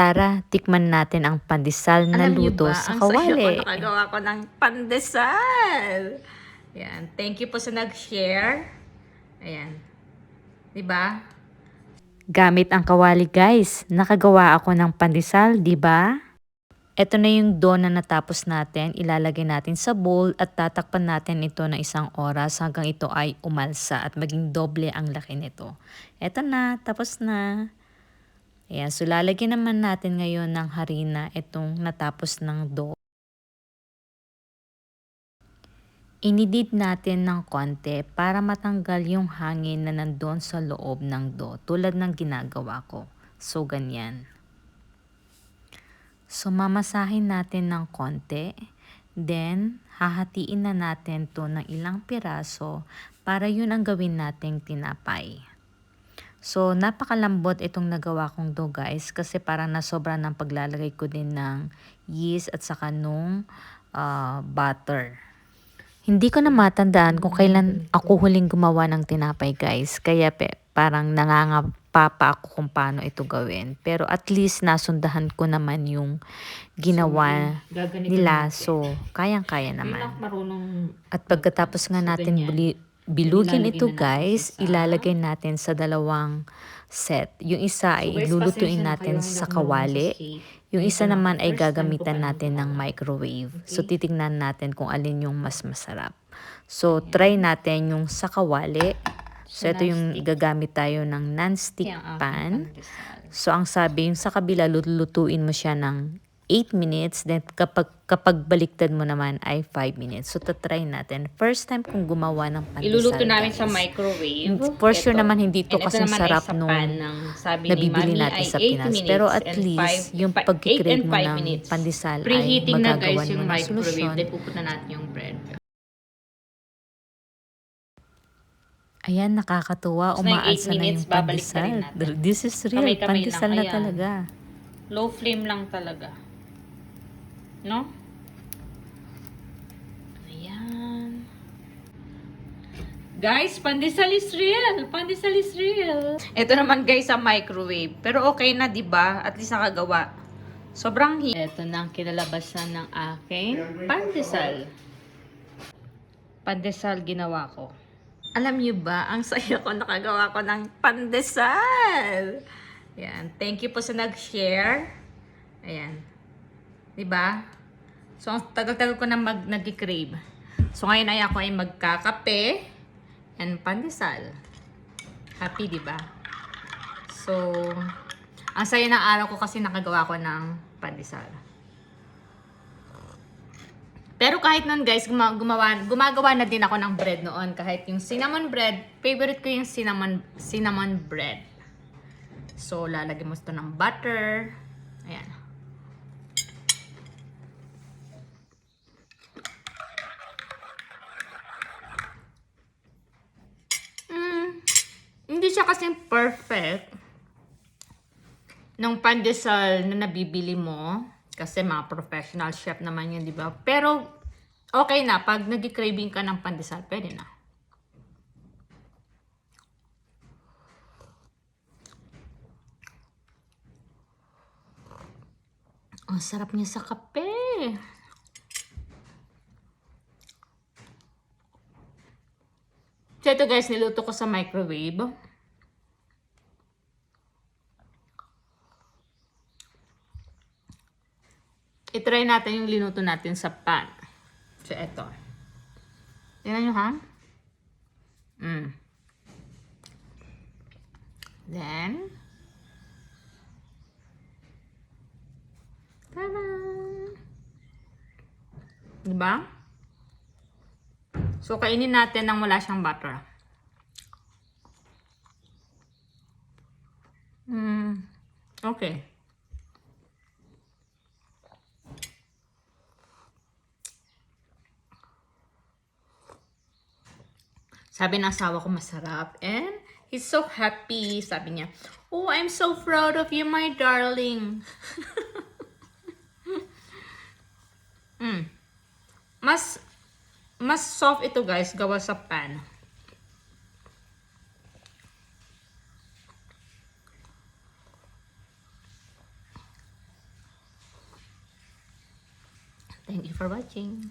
Tara, tikman natin ang pandesal na Alam luto ba, sa kawali. ko nakagawa ko ng pandesal. Yan. Thank you po sa nag-share. Ayan. Diba? Gamit ang kawali guys, nakagawa ako ng pandesal, di ba? Ito na yung dough na natapos natin, ilalagay natin sa bowl at tatakpan natin ito ng isang oras hanggang ito ay umalsa at maging doble ang laki nito. Ito na, tapos na. Ayan, so lalagyan naman natin ngayon ng harina itong natapos ng dough. Inidid natin ng konti para matanggal yung hangin na nandun sa loob ng dough tulad ng ginagawa ko. So, ganyan. So, mamasahin natin ng konti. Then, hahatiin na natin to ng ilang piraso para yun ang gawin nating tinapay. So, napakalambot itong nagawa kong dough guys kasi parang nasobra ng paglalagay ko din ng yeast at saka nung ah, butter. Hindi ko na matandaan kung kailan ako huling gumawa ng tinapay guys. Kaya pe, parang nangangapa pa ako kung paano ito gawin. Pero at least nasundahan ko naman yung ginawa Gaganito nila. So, kayang-kaya naman. At pagkatapos nga So, natin buli, bilugin Ilalagay ito na natin guys, sa- ilalagay natin sa dalawang set. Yung isa ay guys, ilulutuin pasensya na natin hindi sa ako marunong kawali. cake. Yung Ito isa naman ay first time ko gagamitan natin ng microwave. So Okay. titignan natin kung alin yung mas masarap. So try natin yung sa kawali. So ito yung gagamit tayo ng non-stick Yan ang aking pan. pandesal. So ang sabi, yung sa kabila lulutuin mo siya ng 8 minutes. Then kapag, kapag baliktad mo naman ay 5 minutes. So tatry natin. First time kong gumawa ng pandesal. Iluluto namin sa guys. microwave. For sure Ito. naman hindi naman ay sarap sa nung ng sabi ni nabibili Mami natin ay sa 80 Pinas. minutes Pero at least, five- yung pa- pagkikrave 8 and mo 5 ng minutes. pandesal ay Preheating na guys magagawan mo yung ng solusyon. Then pupunta natin yung bread. Ayan, nakakatuwa. Yung Umaasa na yung pandesal. This is real. Kamay-kamay pandesal lang, na talaga. Low flame lang talaga. No? Ayan. Guys, pandesal is real. Pandesal is real. Ito naman guys sa microwave. Pero okay na, 'di ba? At least nakagawa. Sobrang hi. Ito na ang kinalabasan ng aking pandesal. Pandesal ginawa ko. Alam niyo ba, ang saya ko nakagawa ko ng pandesal. Yan. Thank you po sa nag-share. Ayan. 'Di ba? So, ang tagal-tagal ko na mag nag-crave. So, ngayon ay ako ay magkakape and pandesal. Happy, 'di ba? So, ang saya ng araw ko kasi nakagawa ko ng pandesal. Pero kahit nun guys, guma- gumawa, gumagawa na din ako ng bread noon. Kahit yung cinnamon bread, favorite ko yung cinnamon, cinnamon bread. So, lalagyan mo ito ng butter. Ayan. Siya kasing perfect nung pandesal na nabibili mo. Kasi mga professional chef naman yun, di ba? Pero, okay na. Pag nag-craving ka ng pandesal, pwede na. Ang sarap niya sa kape. So ito guys, niluto ko sa microwave. I-try natin yung linuto natin sa pan. So ito. Tingnan nyo ha. Mm. Then, Tada! Diba? So, kainin natin nang wala siyang butter. Mm, okay. Sabi ng asawa ko, masarap. And he's so happy. Sabi niya, Oh, I'm so proud of you, my darling. mm. Mas, mas soft ito guys, gawa sa pan. Thank you for watching.